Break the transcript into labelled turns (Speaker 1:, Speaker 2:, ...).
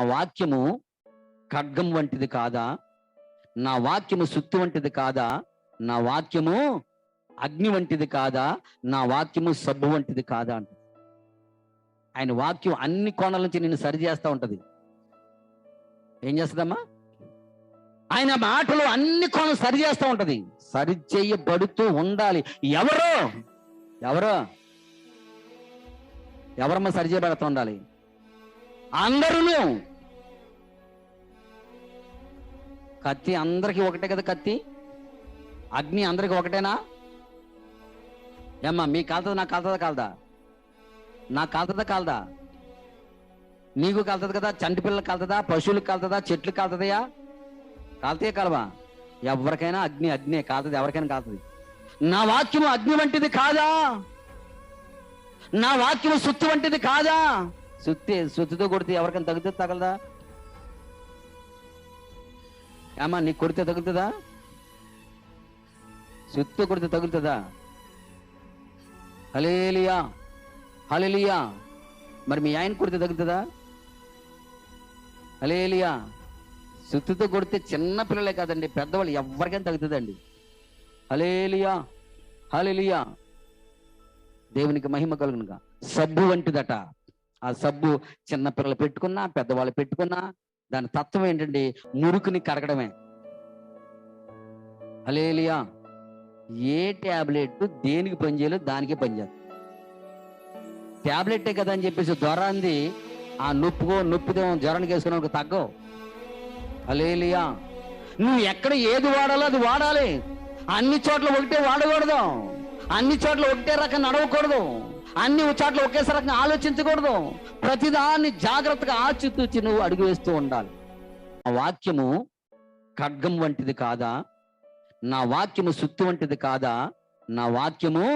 Speaker 1: నా వాక్యము ఖడ్గం వంటిది కాదా? నా వాక్యము సుత్తి వంటిది కాదా? నా వాక్యము అగ్ని వంటిది కాదా? నా వాక్యము సబ్బు వంటిది కాదా అంట. ఆయన వాక్యం అన్ని కోణాల నుంచి నేను సరి చేస్తూ ఉంటుంది. ఏం చేస్తుందమ్మా? ఆయన మాటలు అన్ని కోణం సరి చేస్తూ ఉంటుంది. సరి చేయబడుతూ ఉండాలి. ఎవరో? ఎవరో? ఎవరమ్మా సరి చేయబడుతూ ఉండాలి? అందరూ కత్తి అందరికి ఒకటే కదా కత్తి? అగ్ని అందరికి ఒకటేనా? ఏమ్మా మీ కాలుతుంది నాకు కాలుతుందా కాలదా? నాకు కాలుతుందా కాలదా? నీకు కాలుతుంది కదా చంటి పిల్లలకు కాలుతుందా పశువులకు కాలుతుందా చెట్లకు కాలుతుందయా కాలుతాయా కలవా? ఎవరికైనా అగ్ని అగ్నే కాలుతుంది ఎవరికైనా కాలుతుంది. నా వాక్యము అగ్ని వంటిది కాదా? నా వాక్యము సుత్తు వంటిది కాదా? సుత్తి సుత్తితో కొడితే ఎవరికైనా తగ్గుతుంది తగలదా? ఏమా నీకు కొడితే తగులుతుందా? సుత్తు కొడితే తగులుతుందా? హలేలియా హలేలియా మరి మీ ఆయన కొడితే తగులుతుందా? హలేలియా సుత్తుతో కొడితే చిన్న పిల్లలే కాదండి పెద్దవాళ్ళు ఎవరికైనా తగ్గుతుందండి హలేలియా హలేలియా దేవునికి మహిమ కలుగునుగా. సబ్బు వంటిదట. ఆ సబ్బు చిన్న పిల్లలు పెట్టుకున్నా పెద్దవాళ్ళు పెట్టుకున్నా దాని తత్వం ఏంటండి? మురుకుని కరగడమే. అలేలియా ఏ టాబ్లెట్ దేనికి పనిచేయలేదు దానికే పనిచేస్తుంది టాబ్లెటే కదా అని చెప్పేసి జ్వరాంది ఆ నొప్పుకో నొప్పిదో జ్వరానికి వేసుకున్నావు తగ్గవు. అలేలియా నువ్వు ఎక్కడ ఏది వాడాలో అది వాడాలి. అన్ని చోట్ల ఒకటే వాడకూడదు. అన్ని చోట్ల ఒకటే రకం నడవకూడదు. అన్ని చోట్ల ఒకేసారి రకంగా ఆలోచించకూడదు. ప్రతిదాన్ని జాగ్రత్తగా ఆచితూచి నువ్వు అడుగు వేస్తూ ఉండాలి. ఆ వాక్యము ఖడ్గం వంటిది కాదా? నా వాక్యము సుత్తు వంటిది కాదా? నా వాక్యము